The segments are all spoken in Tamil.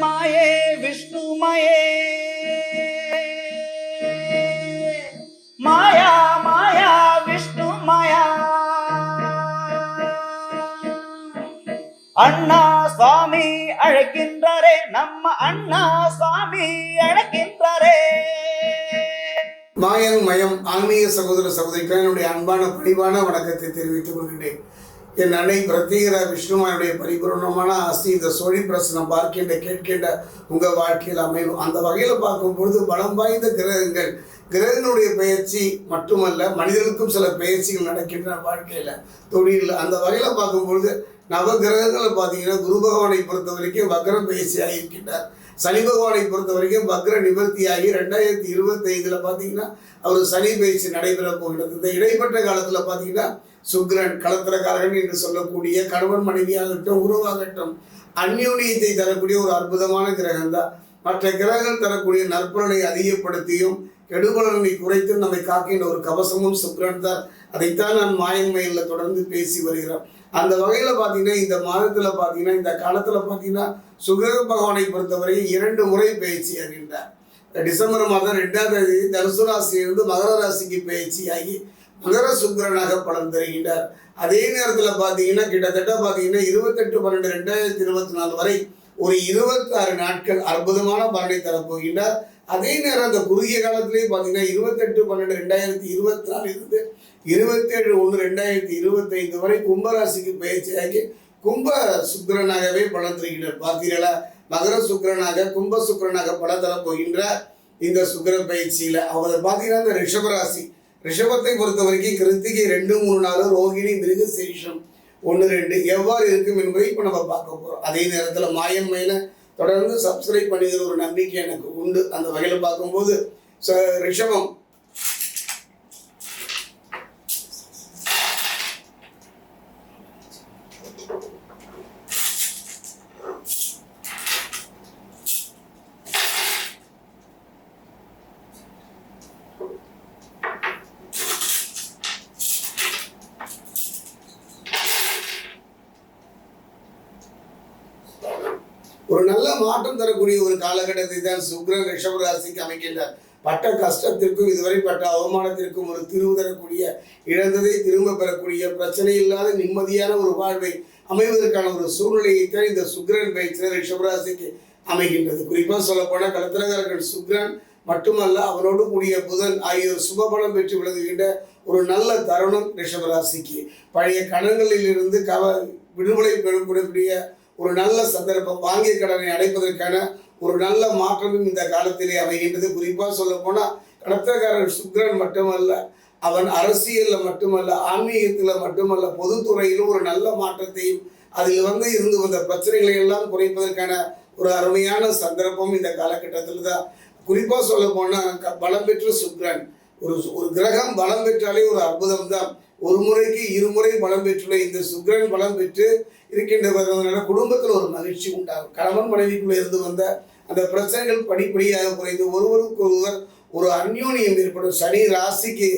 மாயே விஷ்ணுமயே மாயா. மாயா விஷ்ணு மாயா. அண்ணா சுவாமி அழைக்கின்றாரே நம்ம அண்ணா சுவாமி அழைக்கின்றாரே. மாயம் மயம் ஆன்மீக சகோதர சகோதரிக்கு என்னுடைய அன்பான பணிவான வணக்கத்தை தெரிவித்துக் கொள்கின்றேன். என் அன்னை பிரத்யேகர விஷ்ணுமானுடைய பரிபூர்ணமான ஆசி இந்த சோழி பிரசனம் பார்க்கின்ற கேட்கின்ற உங்கள் வாழ்க்கையில் அமையும். அந்த வகையில் பார்க்கும் பொழுது பலம் வாய்ந்த கிரகங்கள் கிரகனுடைய பயிற்சி மட்டுமல்ல மனிதனுக்கும் சில பயிற்சிகள் நடக்கின்றன வாழ்க்கையில் தொழிலில் அந்த வகையில் பார்க்கும்பொழுது நவ கிரகங்களை பார்த்தீங்கன்னா குரு பகவானை பொறுத்த வரைக்கும் வக்ர பயிற்சியாக இருக்கின்றார். சனி பகவானை பொறுத்த வரைக்கும் வக்ர நிவர்த்தியாகி ரெண்டாயிரத்தி இருபத்தி பார்த்தீங்கன்னா அவர் சனி பயிற்சி நடைபெற போகிறது இந்த இடைப்பட்ட காலத்தில் பார்த்தீங்கன்னா சுக்கிரன் களத்திரக்காரகன் என்று சொல்லக்கூடிய கணவன் மனைவியாகட்டும் உருவாகட்டும் அந்யோனியத்தை தரக்கூடிய ஒரு அற்புதமான கிரகம் தான் மற்ற கிரகங்கள் தரக்கூடிய நற்பலனை அதிகப்படுத்தியும் கெடுபலனை குறைத்தும் நம்மை காக்கின்ற ஒரு கவசமும் சுக்கிரன் தான் அதைத்தான் நான் மாயன்மையில் தொடர்ந்து பேசி வருகிறோம் அந்த வகையில் பார்த்தீங்கன்னா இந்த மாதத்தில் பார்த்தீங்கன்னா இந்த காலத்தில் பார்த்தீங்கன்னா சுக்கிர பகவானை பொறுத்தவரை இரண்டு முறை பயிற்சி ஆகின்றார். டிசம்பர் மாதம் ரெண்டாம் தேதி தனுசு ராசியிலிருந்து மகர ராசிக்கு பயிற்சியாகி மகர சுக்கரனாக பலன் தருகின்றார். அதே நேரத்தில் பார்த்தீங்கன்னா கிட்டத்தட்ட பார்த்தீங்கன்னா இருபத்தெட்டு பன்னெண்டு ரெண்டாயிரத்தி இருபத்தி நாலு வரை ஒரு இருபத்தாறு நாட்கள் அற்புதமான பலனை தரப்போகின்றார் அதே நேரம் அந்த குறுகிய காலத்திலேயே பார்த்தீங்கன்னா இருபத்தெட்டு பன்னெண்டு ரெண்டாயிரத்தி இருபத்தி நாலு இருந்து இருபத்தேழு ஒன்று ரெண்டாயிரத்தி இருபத்தைந்து வரை கும்பராசிக்கு பயிற்சியாகி கும்ப சுக்கிரனாகவே பலன் தருகின்றார். பார்த்தீர்களா? மகர சுக்கரனாக கும்ப சுக்கரனாக பலன் தரப் போகின்றார். இந்த சுக்கிர பயிற்சியில் அவர் பார்த்தீங்கன்னா இந்த ரிஷபராசி ரிஷபத்தை பொறுத்த வரைக்கும் கிருத்திகை ரெண்டு மூணு நாலு ரோகிணி மிருக சேஷம் ஒன்று ரெண்டு. எவ்வாறு இருக்கும் என்பதை இப்போ நம்ம பார்க்க போகிறோம் அதே நேரத்தில் மாயம் தொடர்ந்து சப்ஸ்கிரைப் பண்ணுகிற ஒரு நம்பிக்கை எனக்கு உண்டு. அந்த வகையில் பார்க்கும்போது ச ரிஷபம் ஒரு நல்ல மாற்றம் தரக்கூடிய ஒரு காலகட்டத்தை தான் சுக்ரன் ரிஷப ராசிக்கு அமைக்கின்றார். பட்ட கஷ்டத்திற்கும் இதுவரை பட்ட அவமானத்திற்கும் ஒரு திரும்ப தரக்கூடிய இழந்ததை திரும்ப பெறக்கூடிய பிரச்சனை இல்லாத நிம்மதியான ஒரு வாழ்வை அமைவதற்கான ஒரு சூழ்நிலையை தான் இந்த சுக்ரன் பயிற்சியில் ரிஷபராசிக்கு அமைகின்றது. குறிப்பாக சொல்லப்போனால் கலத்திரகாரர்கள் சுக்ரன் மட்டுமல்ல அவரோடு கூடிய புதன் ஆகியோர் சுபபலம் பெற்று விளங்குகின்ற ஒரு நல்ல தருணம் ரிஷபராசிக்கு. பழைய கணங்களில் இருந்து கவ விடுதலை பெறக்கூடிய ஒரு நல்ல சந்தர்ப்பம் வாங்கிய கடனை அடைப்பதற்கான ஒரு நல்ல மாற்றமும் இந்த காலத்திலே அமைகின்றது. குறிப்பாக சொல்ல போனால் கடத்தக்காரர் சுக்ரன் மட்டுமல்ல அவன் அரசியலில் மட்டுமல்ல ஆன்மீகத்தில் மட்டுமல்ல பொதுத்துறையிலும் ஒரு நல்ல மாற்றத்தையும் அதில் வந்து இருந்து வந்த பிரச்சனைகளை எல்லாம் குறைப்பதற்கான ஒரு அருமையான சந்தர்ப்பம் இந்த காலகட்டத்தில் தான் குறிப்பாக சொல்ல போனால் பலம் பெற்ற சுக்ரன் ஒரு ஒரு கிரகம் பலம் பெற்றாலே ஒரு அற்புதம் தான் ஒரு முறைக்கு இருமுறை பலம் பெற்றுள்ள இந்த சுக்கிரன் பலம் பெற்று இருக்கின்ற குடும்பத்தில் ஒரு மகிழ்ச்சி உண்டாகும். கணவன் மனைவிக்குள்ள இருந்து வந்த அந்த பிரச்சனைகள் படிப்படியாக குறைந்து ஒருவருக்கு ஒருவர் ஒரு அந்யோன்யம் ஏற்படும். சனி ராசிக்கு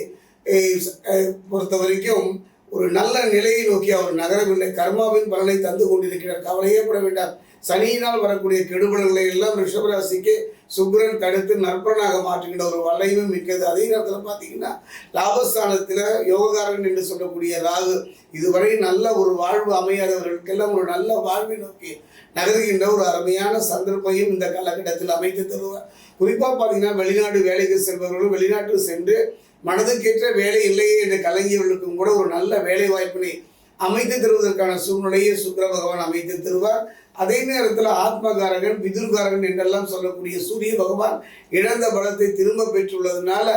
பொறுத்த வரைக்கும் ஒரு நல்ல நிலையை நோக்கி அவர் நகரவில்லை. கர்மாவின் பலனை தந்து கொண்டிருக்கிறார். கவலையே பட வேண்டாம். சனியினால் வரக்கூடிய கெடுபடல்களை எல்லாம் ரிஷபராசிக்கு சுக்கிரன் தடுத்து நற்பனாக மாற்றுகின்ற ஒரு வளைவும் மிக்கது. அதே நேரத்தில் பார்த்தீங்கன்னா லாபஸ்தானத்தில் யோகக்காரன் என்று சொல்லக்கூடிய ராகு இதுவரை நல்ல ஒரு வாழ்வு அமையாதவர்களுக்கெல்லாம் ஒரு நல்ல வாழ்வை நோக்கி நகர்கின்ற ஒரு அருமையான சந்தர்ப்பையும் இந்த காலகட்டத்தில் அமைத்து தருவார். குறிப்பாக பார்த்தீங்கன்னா வெளிநாடு வேலைக்கு செல்பவர்களும் வெளிநாட்டுக்கு சென்று மனதுக்கேற்ற வேலை இல்லையே என்று கலங்கியவர்களுக்கும் கூட ஒரு நல்ல வேலை வாய்ப்பினை அமைத்து தருவதற்கான சூழ்நிலையை சுக்கிர பகவான் அமைத்து தருவார். அதே நேரத்தில் ஆத்மகாரகன் பிதுர்காரகன் என்றெல்லாம் சொல்லக்கூடிய சூரிய பகவான் இழந்த பலத்தை திரும்ப பெற்றுள்ளதுனால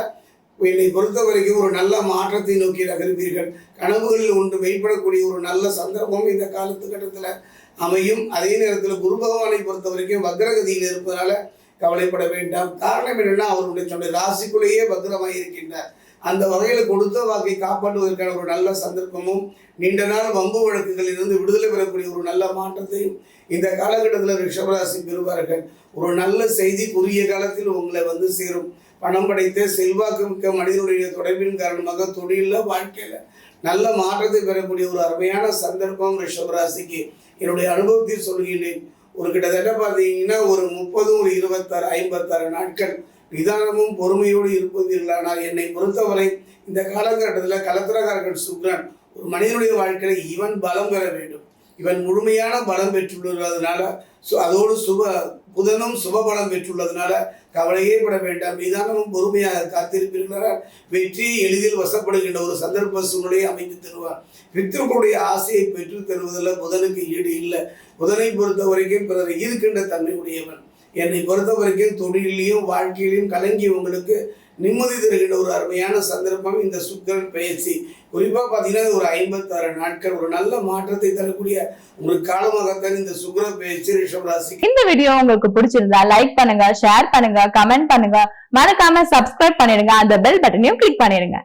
என்னை பொறுத்த வரைக்கும் ஒரு நல்ல மாற்றத்தை நோக்கி நகர்வீர்கள். கனவுகளில் ஒன்று வெளிப்படக்கூடிய ஒரு நல்ல சந்தர்ப்பம் இந்த காலத்துக்கட்டத்தில் அமையும். அதே நேரத்தில் குரு பகவானை பொறுத்த வரைக்கும் வக்ரகதியில் இருப்பதனால கவலைப்பட வேண்டாம். காரணம் என்னென்னா அவருடைய சொன்ன ராசிக்குள்ளேயே பத்திரமாக இருக்கின்றார் அந்த வகையில் கொடுத்த வாக்கை காப்பாற்றுவதற்கான ஒரு நல்ல சந்தர்ப்பமும் நீண்ட நாள் வம்பு வழக்குகளில் இருந்து விடுதலை பெறக்கூடிய ஒரு நல்ல மாற்றத்தையும் இந்த காலகட்டத்தில் ரிஷபராசி பெறுவார்கள். ஒரு நல்ல செய்தி குறுகிய காலத்தில் உங்களை வந்து சேரும். பணம் படைத்த செல்வாக்கு மிக்க மனிதனுடைய தொடர்பின் காரணமாக தொழிலில் வாழ்க்கையில் நல்ல மாற்றத்தை பெறக்கூடிய ஒரு அருமையான சந்தர்ப்பம் ரிஷபராசிக்கு. என்னுடைய அனுபவத்தில் சொல்கின்றேன் ஒரு கிட்டத்தட்ட பார்த்தீங்கன்னா ஒரு முப்பது ஒரு இருபத்தாறு ஐம்பத்தாறு நாட்கள் நிதானமும் பொறுமையோடு இருப்பதற்கானால் என்னை பொறுத்தவரை இந்த காலகட்டத்தில் கலத்திரகாரர்கள் சுக்ரன் ஒரு மனிதனுடைய வாழ்க்கையில் இவன் பலம் பெற வேண்டும். இவன் முழுமையான பலம் பெற்றுள்ளதுனால அதோடு சுப புதனும் சுப பலம் பெற்றுள்ளதுனால கவலையே பட வேண்டாம். நிதானமும் பொறுமையாக காத்திருப்பீர்களால் வெற்றி எளிதில் வசப்படுகின்ற ஒரு சந்தர்ப்ப சூழ்நிலையை அமைத்து தருவார். பித்ருக்களுடைய ஆசையை பெற்று தருவதில் புதனுக்கு ஈடு இல்லை. புதனை பொறுத்த வரைக்கும் பிறரை ஈர்க்கின்ற தன்மை உடையவன் என்னை பொறுத்த வரைக்கும் தொழிலையும் வாழ்க்கையிலையும் கலங்கி உங்களுக்கு நிம்மதி தருகின்ற ஒரு அருமையான சந்தர்ப்பம் இந்த சுக்கரன் பயிற்சி குறிப்பாக பார்த்தீங்கன்னா ஒரு ஐம்பத்தாறு நாட்கள் ஒரு நல்ல மாற்றத்தை தரக்கூடிய ஒரு காலமாகத்தான் இந்த சுக்கர பயிற்சி ரிஷபராசி இந்த வீடியோ உங்களுக்கு பிடிச்சிருந்தா லைக் பண்ணுங்க ஷேர் பண்ணுங்க கமெண்ட் பண்ணுங்க. மறக்காம சப்ஸ்கிரைப் பண்ணிடுங்க அந்த பெல் பட்டனையும் கிளிக் பண்ணிடுங்க.